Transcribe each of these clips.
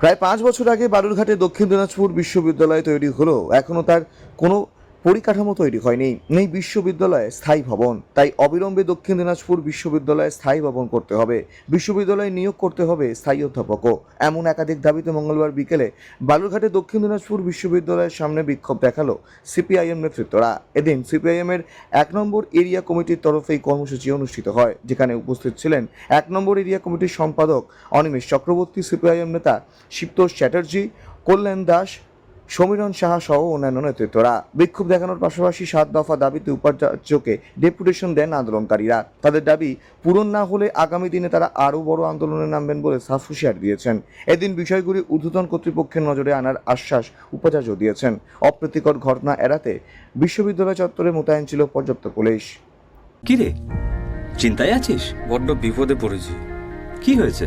প্রায় পাঁচ বছর আগে বালুরঘাটে দক্ষিণ দিনাজপুর বিশ্ববিদ্যালয় তৈরি হলেও এখনও তার কোনো পরিকাঠামো তৈরি হয়নি। নেই বিশ্ববিদ্যালয়ে স্থায়ী ভবন। তাই অবিলম্বে দক্ষিণ দিনাজপুর বিশ্ববিদ্যালয়ে স্থায়ী ভবন করতে হবে। বিশ্ববিদ্যালয়ে নিয়োগ করতে হবে স্থায়ী অধ্যাপকও। এমন একাধিক দাবিতে মঙ্গলবার বিকেলে বালুরঘাটে দক্ষিণ দিনাজপুর বিশ্ববিদ্যালয়ের সামনে বিক্ষোভ দেখাল সিপিআইএম নেতৃত্বরা। এদিন সিপিআইএমের এক নম্বর এরিয়া কমিটির তরফে এই কর্মসূচি অনুষ্ঠিত হয়, যেখানে উপস্থিত ছিলেন এক নম্বর এরিয়া কমিটির সম্পাদক অনিমেষ চক্রবর্তী, সিপিআইএম নেতা শিবতোষ চ্যাটার্জি, কল্যাণ দাস সমীরণ সাহা সহ অন্যান্য নেতৃত্বরা বিক্ষোভ দেখানোর পাশাপাশি সাত দফা দাবিতে উপাচার্যকে ডেপুটেশন দেন আন্দোলনকারীরা। তাদের দাবি পূরণ না হলে আগামী দিনে তারা আরও বড় আন্দোলনে নামবেন বলে সাফ হুঁশিয়ার দিয়েছেন। এদিন বিষয়গুলি ঊর্ধ্বতন কর্তৃপক্ষের নজরে আনার আশ্বাস উপাচার্য দিয়েছেন। অপ্রীতিকর ঘটনা এড়াতে বিশ্ববিদ্যালয় চত্বরে মোতায়েন ছিল পর্যাপ্ত পুলিশ। কি রে চিন্তায় আছিস? বড্ড বিপদে পড়েছি। কি হয়েছে?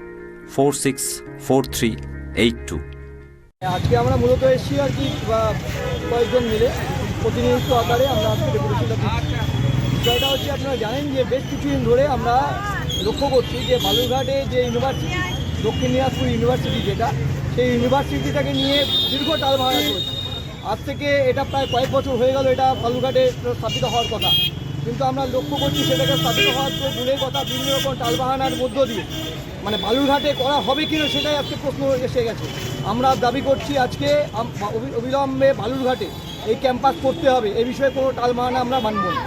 four six four three eight two আজকে আমরা মূলত এসেছি আর কি কয়েকজন মিলে প্রতিনিধিত্ব আকারে আমরা আজকে বিষয়টা হচ্ছে আপনারা জানেন যে বেশ কিছুদিন ধরে আমরা লক্ষ্য করছি যে বালুরঘাটে যে ইউনিভার্সিটি, দক্ষিণ দিনাজপুর ইউনিভার্সিটি যেটা, সেই ইউনিভার্সিটিটাকে নিয়ে দীর্ঘ টালবাহানা চলছে। আজ থেকে এটা প্রায় কয়েক বছর হয়ে গেল এটা বালুরঘাটে স্থাপিত হওয়ার কথা। কিন্তু আমরা লক্ষ্য করছি সেটাকে স্থাপিত হওয়ার তো দূরের কথা বিভিন্ন রকম টালবাহানার মধ্য দিয়ে মানে বালুরঘাটে করা হবে কিনা সেটাই আজকে প্রশ্ন এসে গেছে। আমরা দাবি করছি আজকে অবিলম্বে বালুরঘাটে এই ক্যাম্পাস করতে হবে, এ বিষয়ে কোনো টালমাহানা আমরা মানব না।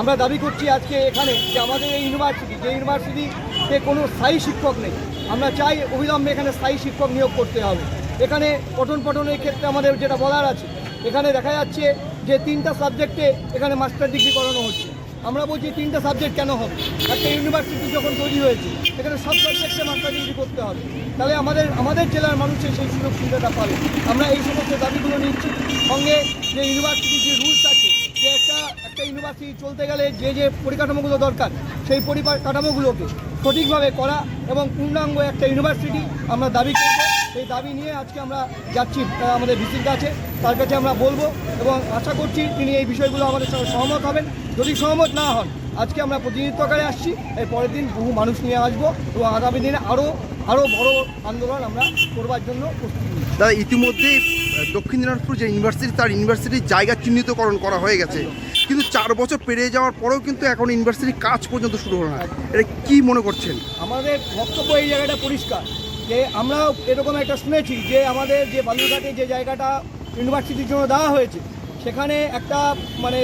আমরা দাবি করছি আজকে এখানে যে আমাদের এই ইউনিভার্সিটি, যে ইউনিভার্সিটিতে কোনো স্থায়ী শিক্ষক নেই, আমরা চাই অবিলম্বে এখানে স্থায়ী শিক্ষক নিয়োগ করতে হবে। এখানে পঠন পঠনের ক্ষেত্রে আমাদের যেটা বলার আছে, এখানে দেখা যাচ্ছে যে তিনটা সাবজেক্টে এখানে মাস্টার ডিগ্রি করানো হচ্ছে। আমরা বলছি তিনটা সাবজেক্ট কেন হবে? একটা ইউনিভার্সিটি যখন তৈরি হয়েছে এখানে সব সাবজেক্টে মাস্টার ডিগ্রি করতে হবে। তাহলে আমাদের আমাদের জেলার মানুষের সেই সুযোগ সুবিধাটা পাবে। আমরা এই সমস্ত দাবিগুলো নিচ্ছি। সঙ্গে যে ইউনিভার্সিটির যে রুলস আছে, যে একটা একটা ইউনিভার্সিটি চলতে গেলে যে যে পরিকাঠামোগুলো দরকার, সেই পরিকাঠামোগুলোকে সঠিকভাবে করা এবং পূর্ণাঙ্গ একটা ইউনিভার্সিটি আমরা দাবি করব। সেই দাবি নিয়ে আজকে আমরা যাচ্ছি আমাদের ভিসির কাছে। তার কাছে আমরা বলব এবং আশা করছি তিনি এই বিষয়গুলো আমাদের সঙ্গে সহমত হবেন। যদি সহমত না হন আজকে আমরা প্রতিনিধিত্ব আকারে আসছি। এর পরের দিন বহু মানুষ নিয়ে আসব এবং আগামী দিনে আরও আরও বড় আন্দোলন আমরা করবার জন্য প্রস্তুতি দাদা ইতিমধ্যেই দক্ষিণ দিনাজপুর যে ইউনিভার্সিটি তার ইউনিভার্সিটির জায়গা চিহ্নিতকরণ করা হয়ে গেছে। কিন্তু চার বছর পেরিয়ে যাওয়ার পরেও কিন্তু এখন ইউনিভার্সিটির কাজ পর্যন্ত শুরু হলো না। এটা কী মনে করছেন? আমাদের বক্তব্য এই জায়গাটা পরিষ্কার। যে আমরা এরকম একটা শুনেছি যে আমাদের যে বালুরঘাটে যে জায়গাটা ইউনিভার্সিটির জন্য দেওয়া হয়েছে, সেখানে একটা মানে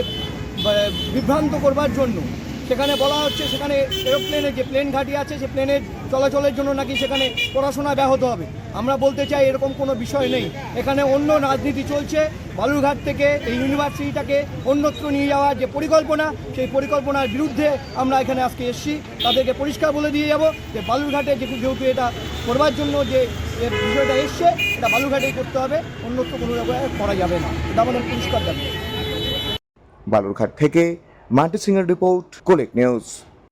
বিভ্রান্ত করবার জন্য সেখানে বলা হচ্ছে সেখানে এরোপ্লেনে যে প্লেন ঘাঁটি আছে, সে প্লেনের চলাচলের জন্য নাকি সেখানে পড়াশোনা ব্যাহত হবে। আমরা বলতে চাই এরকম কোনো বিষয় নেই। এখানে অন্য রাজনীতি চলছে। বালুরঘাট থেকে এই ইউনিভার্সিটিটাকে অন্যত্র নিয়ে যাওয়ার যে পরিকল্পনা, সেই পরিকল্পনার বিরুদ্ধে আমরা এখানে আজকে এসেছি। তাদেরকে পরিষ্কার বলে দিয়ে যাব যে বালুরঘাটে যেহেতু এটা করবার জন্য যে বিষয়টা এসছে, এটা বালুরঘাটেই করতে হবে। অন্যত্র কোনো জায়গায় করা যাবে না। এটা আমাদের পরিষ্কার বালুরঘাট থেকে মান্টি সিংয়ের রিপোর্ট কোলেক নিউজ।